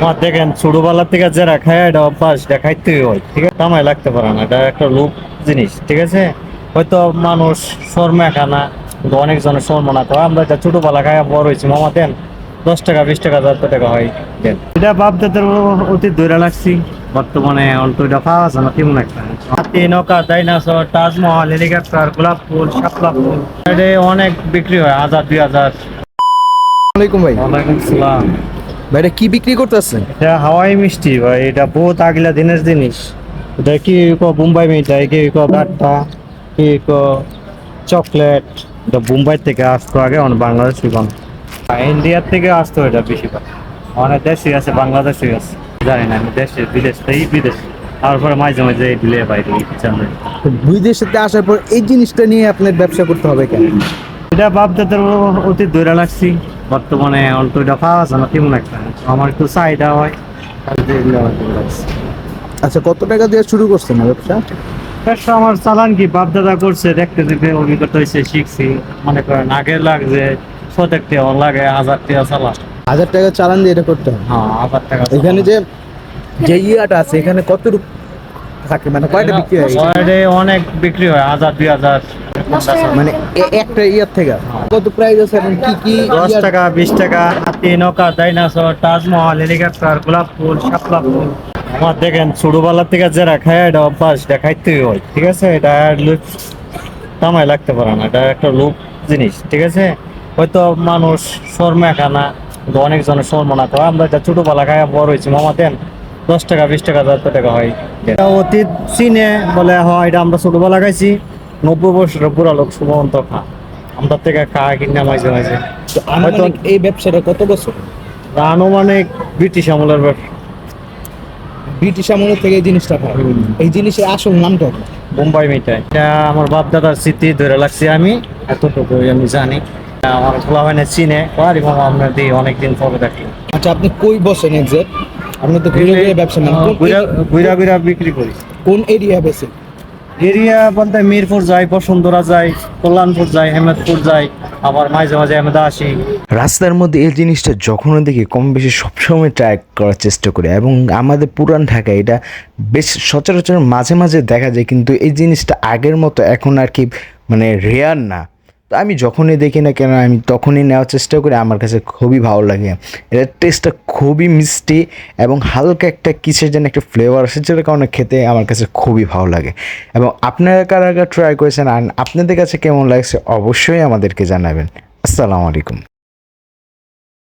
আমার দেখেন ছোটবেলা থেকে যারা খায় এটা অভ্যাস এটা খাইতেই হয় ঠিক আছে? কামাই লাগতে পারে না এটা একটা লোক জিনিস ঠিক আছে? হয়তো মানুষ শর্মা খানা কিন্তু অনেকজনের শর্মা না করে আমরা এটা ছোটবেলা খায় বড় হয়েছি। মামা দেন দশ টাকা বিশ টাকা যত টাকা হয় দেন। এটা বাপদাদের অতি ধরে লাগছি। বর্তমানে অল্প এটা পাওয়া যায় না তেমন একটা। হাতি নৌকা ডাইনাসর তাজমহল হেলিকপ্টার গোলাপ ফুল শাপলা ফুল। এটা অনেক বিক্রি হয় হাজার দুই হাজার। আসসালামাইকুম ভাই। ওয়ালাইকুম সালাম ভাই এটা কি বিক্রি করতেছেন? এটা হাওয়াই মিষ্টি ভাই। এটা বহুত আগলা দিনের জিনিস। এটা কি কো বোম্বাই মিঠাই কি কো গাট্টা কি কো চকলেট? এটা বোম্বাই থেকে আসতো আগে অনেক বাংলাদেশ কোন ইন্ডিয়ার থেকে আসতো এটা বেশিরভাগ। অনেক দেশই আছে বাংলাদেশই আছে। জানি না আমি দেশে বিদেশ এই বিদেশ। তারপরে মাঝে মাঝে এই বিলে বাইরে ইচ্ছা তো বিদেশেতে আসার পর এই জিনিসটা নিয়ে আপনার ব্যবসা করতে হবে কেন? এটা বাপদাদের অতি ধরে লাগছি। বর্তমানে অল্প এটা পাওয়া যায় না তেমন একটা আমার একটু চাহিদা হয়। আচ্ছা কত টাকা দিয়ে শুরু করছেন ব্যবসা? ব্যবসা আমার চালান কি বাপ দাদা করছে দেখতে দেখতে অভিজ্ঞতা হয়েছে শিখছি। মনে করেন আগে লাগছে শতেক টাকা লাগে হাজার টাকা চালা হাজার টাকা চালান দিয়ে এটা করতে হবে। হ্যাঁ হাজার টাকা এখানে যে যে ইয়াটা আছে এখানে কত রূপ থাকে মানে কয়টা বিক্রি হয়? ওয়ার্ডে অনেক বিক্রি হয় হাজার দুই হাজার। মানে একটা ইয়ার থেকে? কত প্রাইস আছে এবং কি কি দশ টাকা বিশ টাকা হাতি নৌকা ডাইনাসর তাজমহল হেলিকপ্টার গোলাপ ফুল শাপলা ফুল আমার দেখেন ছোটবেলা থেকে যারা খায় এটা অভ্যাস এটা খাইতেই হয় ঠিক আছে? এটা কামাই লাগতে পারে না এটা একটা লোক জিনিস ঠিক আছে? হয়তো মানুষ শর্মা খানা অনেকজনের শর্মা না করে আমরা এটা ছোটবেলা খায় বড় হয়েছি। মামা দেন দশ টাকা বিশ টাকা যত টাকা হয়। এটা অতীত চিনে বলে হয় এটা আমরা ছোটবেলা খাইছি। নব্বই বছরের বুড়া লোক সুমন্ত খা। আমরা থেকে খায় কিনা মাঝে মাঝে এই ব্যবসাটা কত বছর? আনুমানিক ব্রিটিশ আমলের ব্যাপার। ব্রিটিশ আমলের থেকে এই জিনিসটা পায় এই জিনিসের আসল নামটা? বোম্বাই মিঠাই এটা আমার বাপ দাদার স্মৃতি ধরে লাগছি আমি। এতটুকু আমি জানি। আমার খোলা হয় না চিনে। পারি মামা আপনার দিয়ে অনেকদিন পরে দেখি। আচ্ছা আপনি কই বসেন এক্সাক্ট? আপনি তো ঘুরে ঘুরে ব্যবসা কোন- গুইরা গুইরা বিক্রি করি। কোন এরিয়া বেছে এরিয়া বলতে মিরপুর যাই বসুন্ধরা যাই কল্যাণপুর যাই হেমেদপুর যাই আবার মাঝে মাঝে হেমেদা আসি। রাস্তার মধ্যে এই জিনিসটা যখনও দেখি কম বেশি সবসময় ট্রাই করার চেষ্টা করি এবং আমাদের পুরান ঢাকায় এটা বেশ সচরাচর মাঝে মাঝে দেখা যায় কিন্তু এই জিনিসটা আগের মতো এখন আর কি মানে রেয়ার না। তো আমি যখনই দেখি না কেন, আমি তখনই নেওয়ার চেষ্টা করি, আমার কাছে খুবই ভালো লাগে। এটার টেস্টটা খুবই মিষ্টি এবং হালকা একটা কিসের যেন একটা ফ্লেভার আছে যেটা কারণে খেতে আমার কাছে খুবই ভালো লাগে। এবং আপনারা কারা কারা ট্রাই করেছেন, আর আপনাদের কাছে কেমন লাগছে, অবশ্যই আমাদেরকে জানাবেন। আসসালামু আলাইকুম।